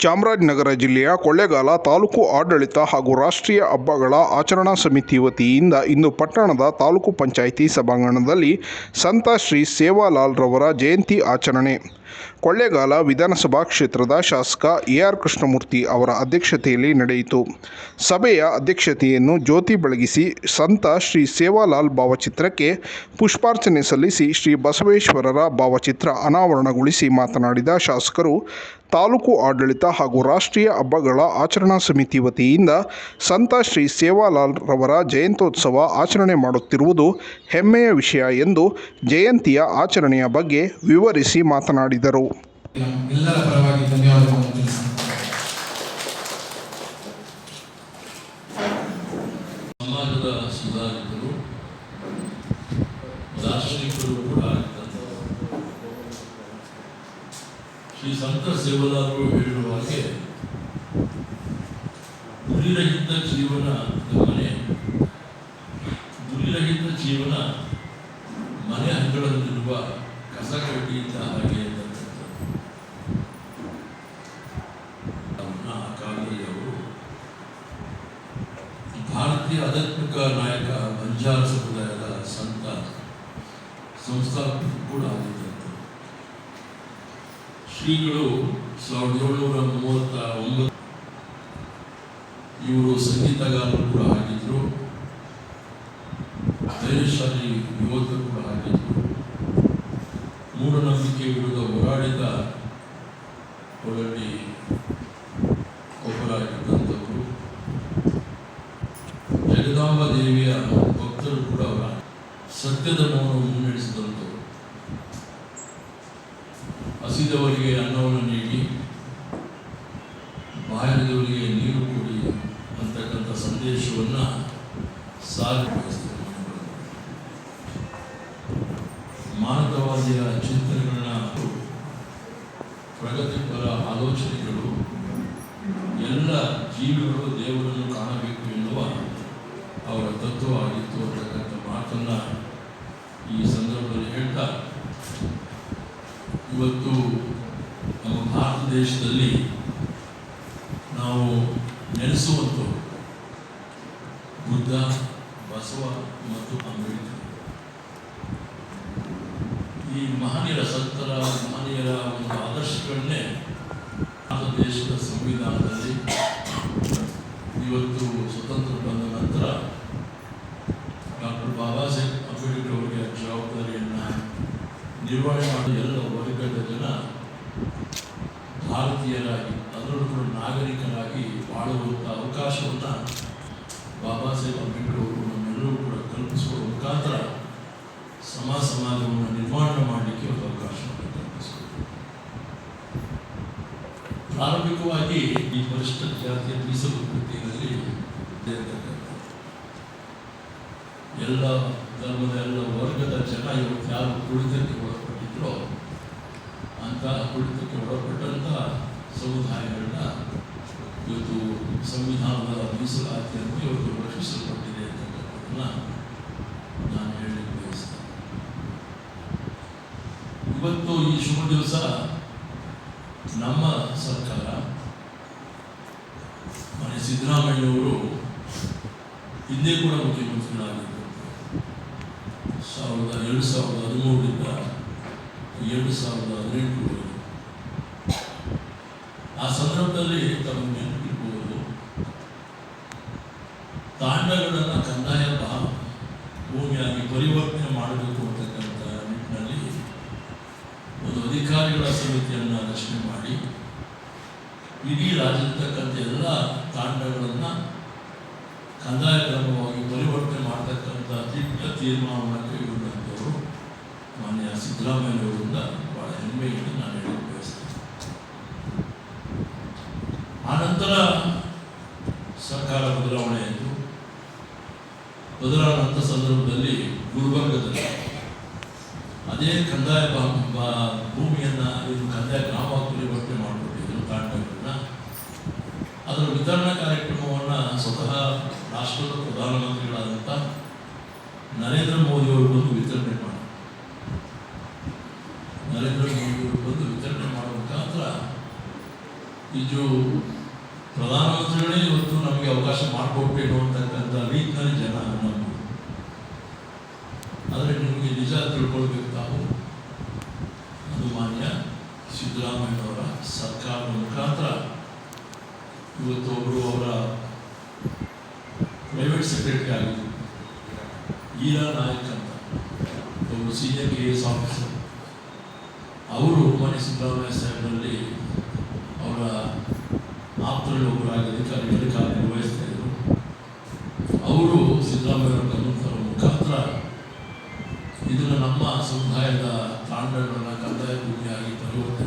ಚಾಮರಾಜನಗರ ಜಿಲ್ಲೆಯ ಕೊಳ್ಳೇಗಾಲ ತಾಲೂಕು ಆಡಳಿತ ಹಾಗೂ ರಾಷ್ಟ್ರೀಯ ಹಬ್ಬಗಳ ಆಚರಣಾ ಸಮಿತಿ ವತಿಯಿಂದ ಇಂದು ಪಟ್ಟಣದ ತಾಲೂಕು ಪಂಚಾಯಿತಿ ಸಭಾಂಗಣದಲ್ಲಿ ಸಂತ ಶ್ರೀ ಸೇವಾಲಾಲ್ರವರ ಜಯಂತಿ ಆಚರಣೆ. ಕೊಳ್ಳೇಗಾಲ ವಿಧಾನಸಭಾ ಕ್ಷೇತ್ರದ ಶಾಸಕ ಎ ಆರ್ ಕೃಷ್ಣಮೂರ್ತಿ ಅವರ ಅಧ್ಯಕ್ಷತೆಯಲ್ಲಿ ನಡೆಯಿತು. ಸಭೆಯ ಅಧ್ಯಕ್ಷತೆಯನ್ನು ಜ್ಯೋತಿ ಬೆಳಗಿಸಿ ಸಂತ ಶ್ರೀ ಸೇವಾಲಾಲ್ ಭಾವಚಿತ್ರಕ್ಕೆ ಪುಷ್ಪಾರ್ಚನೆ ಸಲ್ಲಿಸಿ ಶ್ರೀ ಬಸವೇಶ್ವರರ ಭಾವಚಿತ್ರ ಅನಾವರಣಗೊಳಿಸಿ ಮಾತನಾಡಿದ ಶಾಸಕರು, ತಾಲೂಕು ಆಡಳಿತ ಹಾಗೂ ರಾಷ್ಟ್ರೀಯ ಹಬ್ಬಗಳ ಆಚರಣಾ ಸಮಿತಿ ವತಿಯಿಂದ ಸಂತ ಶ್ರೀ ಸೇವಾಲಾಲ್ ರವರ ಜಯಂತ್ಯೋತ್ಸವ ಆಚರಣೆ ಮಾಡುತ್ತಿರುವುದು ಹೆಮ್ಮೆಯ ವಿಷಯ ಎಂದು ಜಯಂತಿಯ ಆಚರಣೆಯ ಬಗ್ಗೆ ವಿವರಿಸಿ ಮಾತನಾಡಿದರು. ಎಲ್ಲರ ಪರವಾಗಿ ಧನ್ಯವಾದಗಳನ್ನು ದಾರ್ಶನಿಕರು ಕೂಡ ಶ್ರೀ ಸಂತ ಸೇವಲಾರರು ಹೇಳುವ ಹಾಗೆ ಗುರಿರಹಿತ ಜೀವನ ಮನೆ ಗುರಿರಹಿತ ಜೀವನ ಮನೆ ಅಂಗಳದಲ್ಲಿರುವ ಕಸ ಕಡ್ಡಿಯಿಂದ ಹಾಗೆ ಇದ್ದಂಥದ್ದು. ಅವನ್ನ ಆ ಕಾಲದಲ್ಲಿ ಅವರು ಭಾರತೀಯ ಆಧ್ಯಾತ್ಮಿಕ ನಾಯಕ ಬಂಜಾರ ಸಮುದಾಯದ ಸಂತ ಸಂಸ್ಥಾಪಕರು ಕೂಡ ಆಗಿದ್ದಂತೆ ಶ್ರೀಗಳು ಸಾವಿರದ ಏಳ್ನೂರ ಮೂವತ್ತ ಒಂಬತ್ತು ಇವರು ಸಂಗೀತಗಾರರು ಕೂಡ ಆಗಿದ್ರು. ಧೈರ್ಯಶಾಲಿ ಯುವಕರು ಕೂಡ ಆಗಿದ್ರು. ಮೂಢನಂಬಿಕೆ ವಿರುದ್ಧ ಹೋರಾಡಿದ ಅವರಲ್ಲಿ ಒಬ್ಬರಾಗಿದ್ದಂಥವರು ಜಗದಾಂಬ ದೇವಿಯ ಭಕ್ತರು ಕೂಡ ಅವರ ಸತ್ಯದ ಮೌನವನ್ನು ಮುನ್ನಡೆಸಿದಂಥವರು ಹಸಿದವರಿಗೆ ಅನ್ನವನ್ನು ನೀಡಿ ಬಾಯದವರಿಗೆ ನೀರು ಕೊಡಿ ಅಂತಕ್ಕಂಥ ಸಂದೇಶವನ್ನ ಸಾರಿ ಮಾನವಾದಿಯ ಮಾನವವಾದಿಯ ಚಿಂತನೆಗಳನ್ನ ಪ್ರಗತಿಪರ ಆಲೋಚನೆಗಳು ಎಲ್ಲ ಜೀವಿಗಳು ದೇವರನ್ನು ಕಾಣಬೇಕು ಎನ್ನುವ ಅವರ ತತ್ವವಾಗಿತ್ತು ಅಂತಕ್ಕಂಥ ಮಾತನ್ನ ಈ ಸಂದರ್ಭದಲ್ಲಿ ಹೇಳ್ತಾ, ಇವತ್ತು ನಮ್ಮ ಭಾರತ ದೇಶದಲ್ಲಿ ನಾವು ನೆನೆಸುವಂಥವು ಬುದ್ಧ, ಬಸವ ಮತ್ತು ಅಂಬೇಡ್ಕರ್. ಈ ಮಹನೀಯರ ಸಂತರ ಮಹನೀಯರ ಒಂದು ಆದರ್ಶಗಳನ್ನೇ ಭಾರತ ದೇಶದ ಸಂವಿಧಾನದಲ್ಲಿ ಇವತ್ತು ಸ್ವತಂತ್ರ ಬಂದ ನಂತರ ಡಾಕ್ಟರ್ ಬಾಬಾ ಸಾಹೇಬ್ ಅಂಬೇಡ್ಕರ್ ಜವಾಬ್ದಾರಿಯನ್ನು ನಿರ್ವಹಣೆ ಮಾಡುವ ಎಲ್ಲ ವರ್ಗದ ಜನ ಭಾರತೀಯರಾಗಿ, ಅದರಲ್ಲೂ ಕೂಡ ನಾಗರಿಕರಾಗಿ ಬಾಳುವಂಥ ಅವಕಾಶವನ್ನು ಬಾಬಾ ಸಾಹೇಬ್ ಅಂಬೇಡ್ಕರ್ ಅವರು ನಮ್ಮೆಲ್ಲರೂ ಕೂಡ ಕಲ್ಪಿಸುವ ಮುಖಾಂತರ ಸಮಾಜ ಸಮಾಜವನ್ನು ನಿರ್ಮಾಣ ಮಾಡಲಿಕ್ಕೆ ಒಂದು ಅವಕಾಶವನ್ನು ಪ್ರಾರಂಭಿಕವಾಗಿ ಈ ಪರಿಷ್ಠ ಜಾತಿಯ ಮೀಸಲು ಕೃತಿಯಲ್ಲಿ ಎಲ್ಲ ಧರ್ಮದ ಎಲ್ಲ ವರ್ಗದ ಜನ ಇವತ್ತು ಯಾರು ಕುಳಿತಕ್ಕೆ ಒಳಪಟ್ಟಿದ್ರು ಅಂತ ಕುಳಿತಕ್ಕೆ ಒಳಪಟ್ಟಂಥ ಸಮುದಾಯಗಳನ್ನ ಇವತ್ತು ಸಂವಿಧಾನದ ಮೀಸಲಾತಿಯನ್ನು ಇವತ್ತು ರಕ್ಷಿಸಲ್ಪಟ್ಟಿದೆ ಅಂತಕ್ಕಂಥದ್ದನ್ನ ನಾನು ಹೇಳಲಿಕ್ಕೆ ಬಯಸ್ತೇನೆ. ಇವತ್ತು ಈ ಶುಭ ದಿವಸ ನಮ್ಮ ಸರ್ಕಾರ ಮನೆ ಸಿದ್ದರಾಮಯ್ಯವರು ಹಿಂದೆ ಕೂಡ ಮುಖ್ಯಮಂತ್ರಿಗಳಾಗಿದ್ದರು. ಸಾವಿರದ ಎರಡು ಸಾವಿರದ ಹದಿಮೂರರಿಂದ ಎರಡು ಸಾವಿರದ ಹದಿನೆಂಟರವರೆಗೆ. ಆ ಸಂದರ್ಭದಲ್ಲಿ ತಮ್ಮ ನೆನಪಿರ್ಬೋದು ತಾಂಡಗಳನ್ನು ಕಂದಾಯ ಭೂಮಿಯಾಗಿ ಪರಿವರ್ತನೆ ಮಾಡಬೇಕು ಅಂತಕ್ಕಂಥ ನಿಟ್ಟಿನಲ್ಲಿ ಒಂದು ಅಧಿಕಾರಿಗಳ ಸಮಿತಿಯನ್ನು ರಚನೆ ಮಾಡಿ, ಇಡೀ ರಾಜ್ಯದಕ್ಕಂಥ ಎಲ್ಲ ತಾಂಡಗಳನ್ನು ಕಂದಾಯ ಪರಿವರ್ತನೆ ದಿಟ್ಟ ತೀರ್ಮಾನವನ್ನು ಕೈಗೊಂಡಂಥವರು. ಮಾನ್ಯ ಸಿದ್ದರಾಮಯ್ಯನವರಿಂದ ಬಹಳ ಹೆಮ್ಮೆಯನ್ನು ನಾನು ಹೇಳಕ್ಕೆ ಬಯಸ್ತೇನೆ. ಆನಂತರ ಸರ್ಕಾರ ಬದಲಾವಣೆ ಆಯಿತು. ಬದಲಾವಣೆಂಥ ಸಂದರ್ಭದಲ್ಲಿ ಗುಲ್ಬರ್ಗದಲ್ಲಿ ಅದೇ ಕಂದಾಯ ಬಾ- ಬಾ- ಭೂಮಿಯನ್ನ ಇದು ಕಂದಾಯ ಗ್ರಾಮವಾಗಿ ಪರಿವರ್ತನೆ ಮಾಡಿಕೊಟ್ಟಿದ್ರು ತಾಂಡಗಳನ್ನ ಅದರ ವಿತರಣಾ ಕಾರ್ಯಕ್ರಮವನ್ನು ಸ್ವತಃ ರಾಷ್ಟ್ರದ ಪ್ರಧಾನಮಂತ್ರಿಗಳಾದಂಥ ನರೇಂದ್ರ ಮೋದಿ ಬಂದು ವಿತರಣೆ ಮಾಡಿ. ನರೇಂದ್ರ ಮೋದಿ ಬಂದು ವಿತರಣೆ ಮಾಡುವ ಮುಖಾಂತರ ಇದು ಪ್ರಧಾನಮಂತ್ರಿಗಳೇ ಇವತ್ತು ನಮಗೆ ಅವಕಾಶ ಮಾಡಿಕೊಟ್ಟೇನೋ ಅಂತಕ್ಕಂಥ ರೀತಿಯಲ್ಲಿ ಜನ ನಂಬು ಆದರೆ ನಿಮಗೆ ನಿಜ ತಿಳ್ಕೊಳ್ಬೇಕು ತಾವು. ಅದು ಮಾನ್ಯ ಸಿದ್ದರಾಮಯ್ಯನವರ ಸರ್ಕಾರದ ಮುಖಾಂತರ ಇವತ್ತು ಒಬ್ಬರು ಅವರ ಪ್ರೈವೇಟ್ ಸೆಕ್ರೆಟರಿ ಆಗಿದ್ರು. ಈರಾ ನಾಯಕ್ ಅಂತ ಒಬ್ಬ ಸೀನಿಯರ್ ಕೆ ಎಸ್ ಆಫೀಸರ್ ಅವರು ಮಾನ್ಯ ಸಿದ್ದರಾಮಯ್ಯ ಸಾಹೇಬರಲ್ಲಿ ಅವರ ಆಪ್ತರಲ್ಲಿ ಒಬ್ಬರಾಗಿ ಅಧಿಕಾರಿಗಳು ಕಾರ್ಯನಿರ್ವಹಿಸ್ತಾ ಇದ್ದರು ಅವರು ಸಿದ್ದರಾಮಯ್ಯ ಕನ್ನಡ ಮುಖಾಂತರ ಇದನ್ನು ನಮ್ಮ ಸಮುದಾಯದ ತಾಂಡಗಳನ್ನು ಕಂದಾಯ ಭೂಮಿಯಾಗಿ ಪರಿವರ್ತನೆ